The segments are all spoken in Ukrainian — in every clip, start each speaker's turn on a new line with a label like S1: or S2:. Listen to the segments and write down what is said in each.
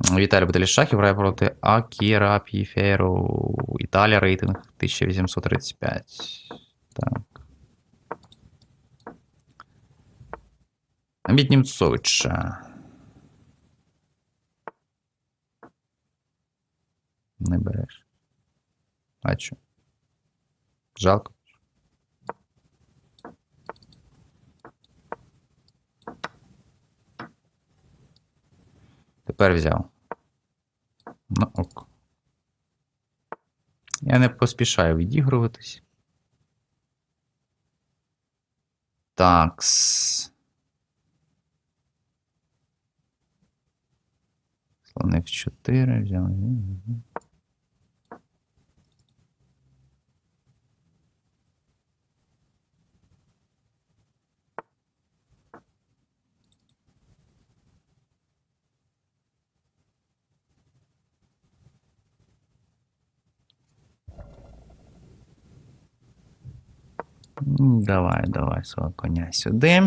S1: Віталій Баталій Шахів грає проти Акіра Піферу. Італія рейтинг 1835. Так. Від Німцовича. Не береш. А чо? Жалко. Тепер взяв. Ну ок. Я не поспішаю відігруватись. Такс. Слони в 4 взяв. Давай, давай свого коня сюди.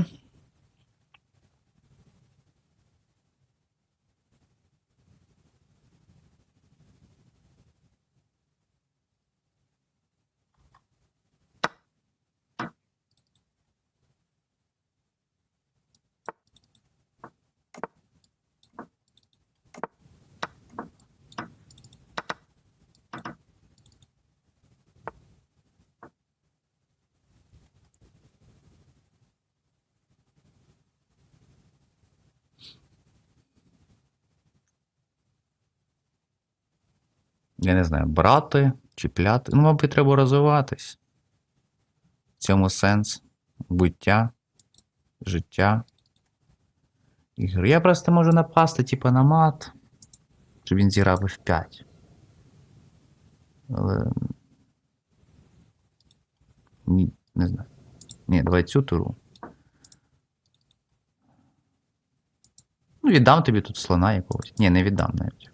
S1: Я не знаю, брати, чіпляти. Ну, мабуть, треба розвиватись. В цьому сенс буття, життя. Ігор. Я просто можу напасти, типу, на мат, щоб він зіграв F5. Але. Ні, не знаю. Ні, давай цю туру. Ну, віддам тобі тут слона якогось. Ні, не віддам навіть.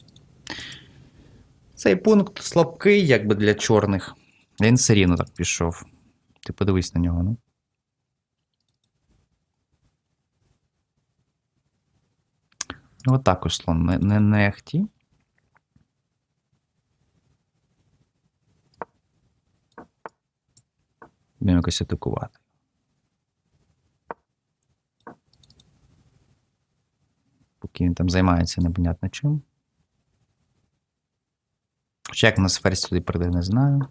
S1: Цей пункт слабкий, якби для чорних. Він все рівно так пішов. Ти подивись на нього, ну. От також слон не, не нехті. Будемо якось атакувати. Поки він там займається непонятно чим. Хоча як на ферзь туди прийде, не знаю.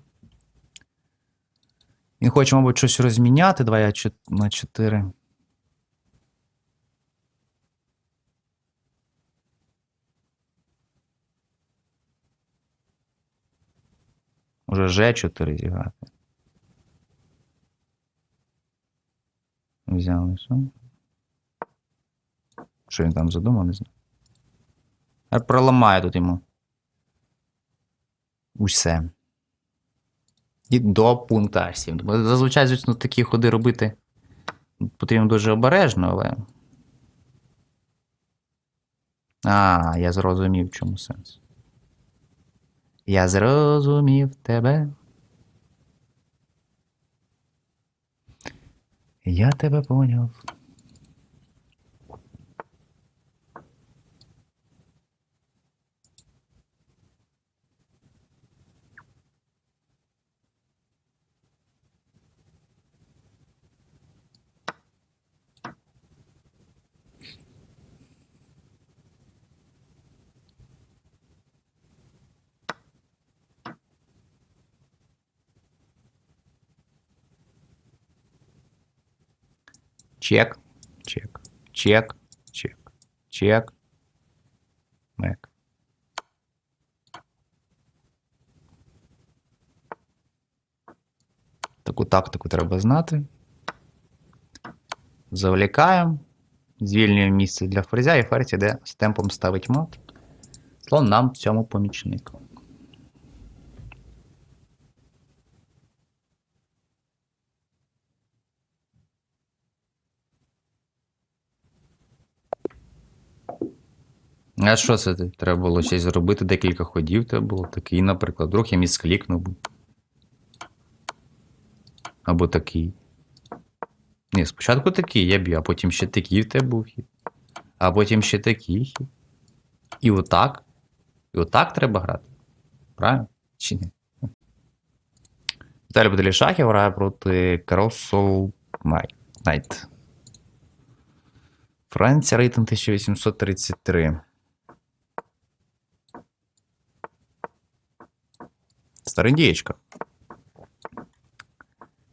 S1: Він хоче, мабуть, щось розміняти. Давай я на 4. Може Ж4 зіграти. Взяли що? Що він там задумав, не знаю. А проламає тут йому. Усе. І до пункта 7. Зазвичай, звісно, такі ходи робити потрібно дуже обережно, але. А, я зрозумів, в чому сенс. Я зрозумів тебе. Я тебе поняв. Чек, чек, чек, чек, чек. Мек. Таку тактику треба знати. Завлікаємо. Звільнюємо місце для ферзя, і ферзь іде з темпом ставить мат. Слон нам в цьому помічник. А що це? Треба було й зробити декілька ходів. Треба було такий, наприклад. Вдруг я місклікнув. би. Або такий. Ні, спочатку такий я б'ю, а потім ще такий в тебе був хід. А потім ще такий хід. І отак. І отак треба грати. Правильно? Чи ні? Віталій Баделі Шахів грає проти Кросол Найт. Франція рейтинг 1833. Старий дієчка.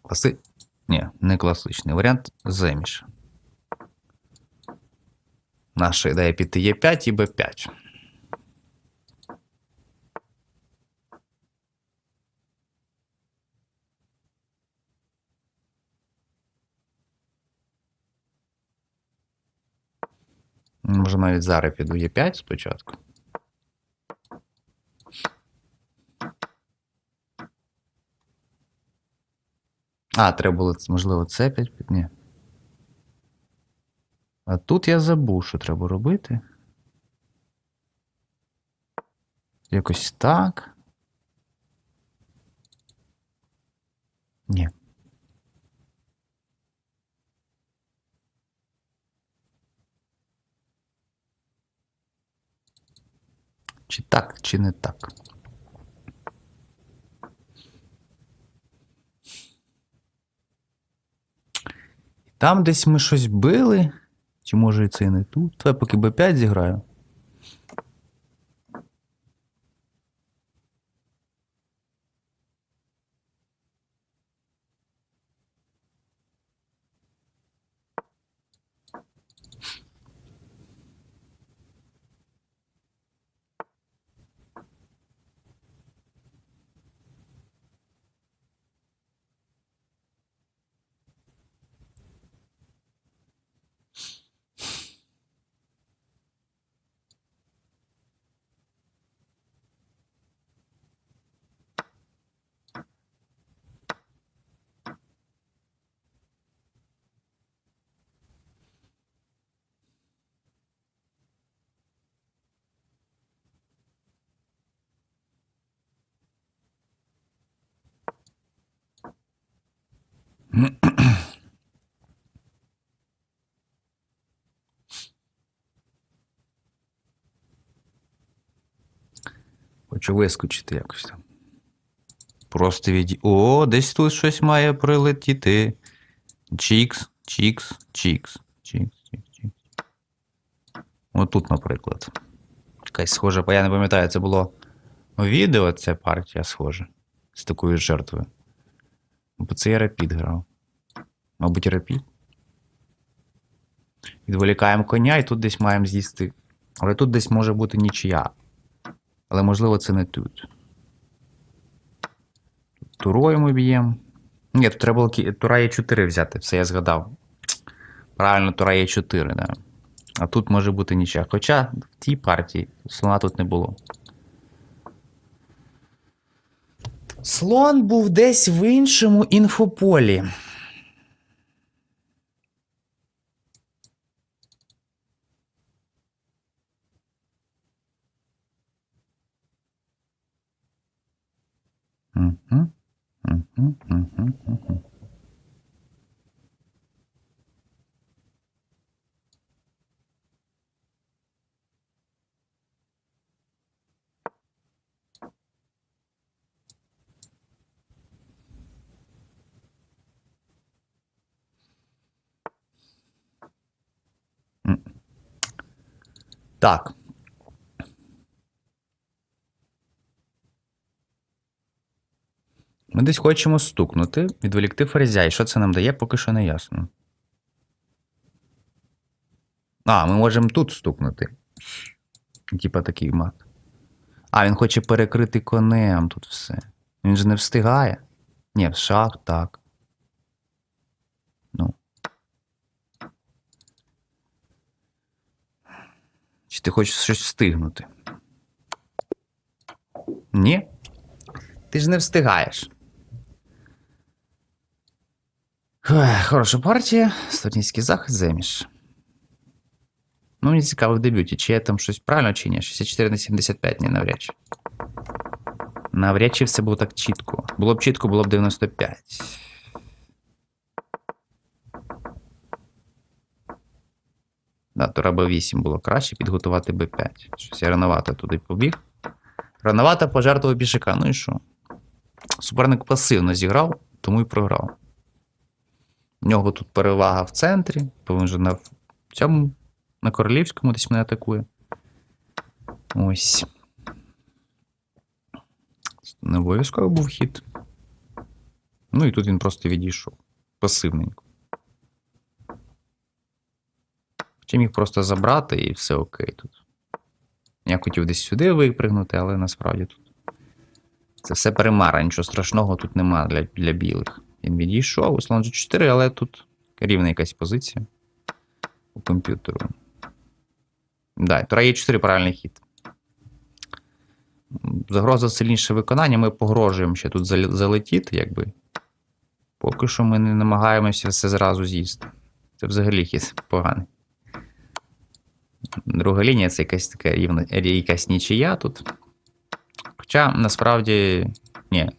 S1: Класи... Ні, не класичний. Варіант земіш. Наша ідея піти Е5 і Б5. Може навіть зараз піду Е5 спочатку. А, треба було, можливо, це 5 під. Ні. А тут я забув, що треба робити. Якось так. Ні. Чи так, чи не так? Там десь ми щось били. Чи може це і не тут? Давай поки Б5 зіграю. Хочу вискочити якось там. Просто від. О, десь тут щось має прилетіти. Чікс, чікс, чікс, чікс, чікс, чікс. Отут, наприклад. Якась схожа, я не пам'ятаю, це було відео, ця партія схожа. З такою жертвою. Бо це я рапід грав. Мабуть, рапід. Відволікаємо коня, і тут десь маємо з'їсти. Але тут десь може бути нічия. Але можливо це не тут. Турою ми б'ємо. Ні, тут треба було Тура є 4 взяти, все я згадав. Правильно, Тура є 4, да. А тут може бути нічия. Хоча в тій партії слона тут не було. Слон був десь в іншому інфополі. Мгм, мгм. Так. Ми десь хочемо стукнути, відволікти ферзя. І що це нам дає, поки що не ясно. А, ми можемо тут стукнути. Типа такий мат. А, він хоче перекрити конем тут все. Він же не встигає. Ні, в шах так. Ну. Чи ти хочеш щось встигнути? Ні? Ти ж не встигаєш. Хороша партія. Студентський захист заміж. Ну, мені цікаво в дебюті, чи я там щось правильно, чи ні. 64 на 75, ні, навряд чи. Навряд чи все було так чітко. Було б чітко, було б 95. Да, тура Б8 було краще підготувати Б5. Щось я рановато туди побіг. Рановато пожертвував пішака. Ну і що? Суперник пасивно зіграв, тому і програв. У нього тут перевага в центрі, бо він же на цьому, на королівському десь мене атакує. Ось. Не обов'язково був хід. Ну і тут він просто відійшов. Пасивненько. Хоча міг просто забрати і все окей тут. Я хотів десь сюди випригнути, але насправді тут. Це все перемара, нічого страшного тут нема для, для білих. Він відійшов, слон G4, але тут рівна якась позиція у комп'ютеру. Да, Тура є 4 правильний хід. Загроза сильніше виконання, ми погрожуємо ще тут залетіти, якби. Поки що ми не намагаємося все зразу з'їсти. Це взагалі хід поганий. Друга лінія це якась така рівна, якась нічия тут. Хоча насправді. Ні.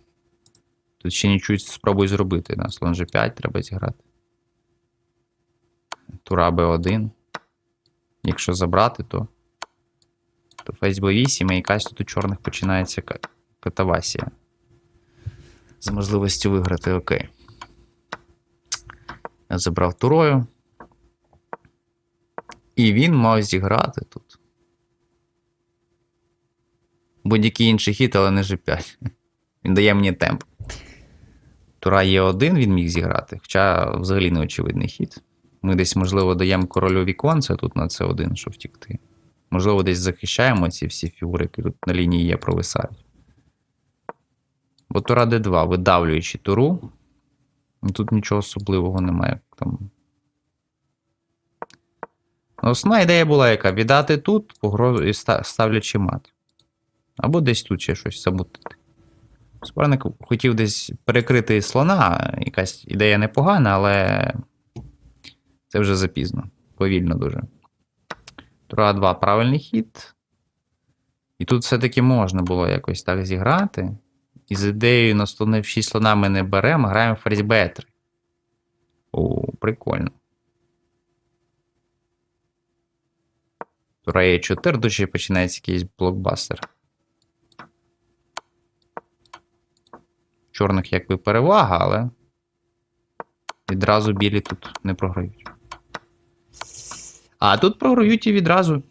S1: Тут ще нічого спробуй зробити. На слон G5 треба зіграти. Тура B1. Якщо забрати, то. То фейс B8 і якась тут у чорних починається катавасія. З можливістю виграти окей. Я забрав турою. І він мав зіграти тут. Будь-який інший хід, але не G5. Він дає мені темп. Тура Е1 він міг зіграти, хоча взагалі не очевидний хід. Ми десь, можливо, даємо королю віконце тут на С1, щоб втікти. Можливо, десь захищаємо ці всі фігури, які тут на лінії є, провисають. Бо Тура Д2, видавлюючи туру. Тут нічого особливого немає. Там Основна ідея була яка? Віддати тут, погрозу і ста- ставлячи мат. Або десь тут ще щось замутити. Суперник хотів десь перекрити слона. Якась ідея непогана, але це вже запізно. Повільно дуже. Тура 2 правильний хід. І тут все-таки можна було якось так зіграти. І з ідеєю на слони в 6 слона ми не беремо, граємо Б3. О, прикольно. Е 4 дуже починається якийсь блокбастер. Чорних якби перевага, але відразу білі тут не програють. А тут програють і відразу.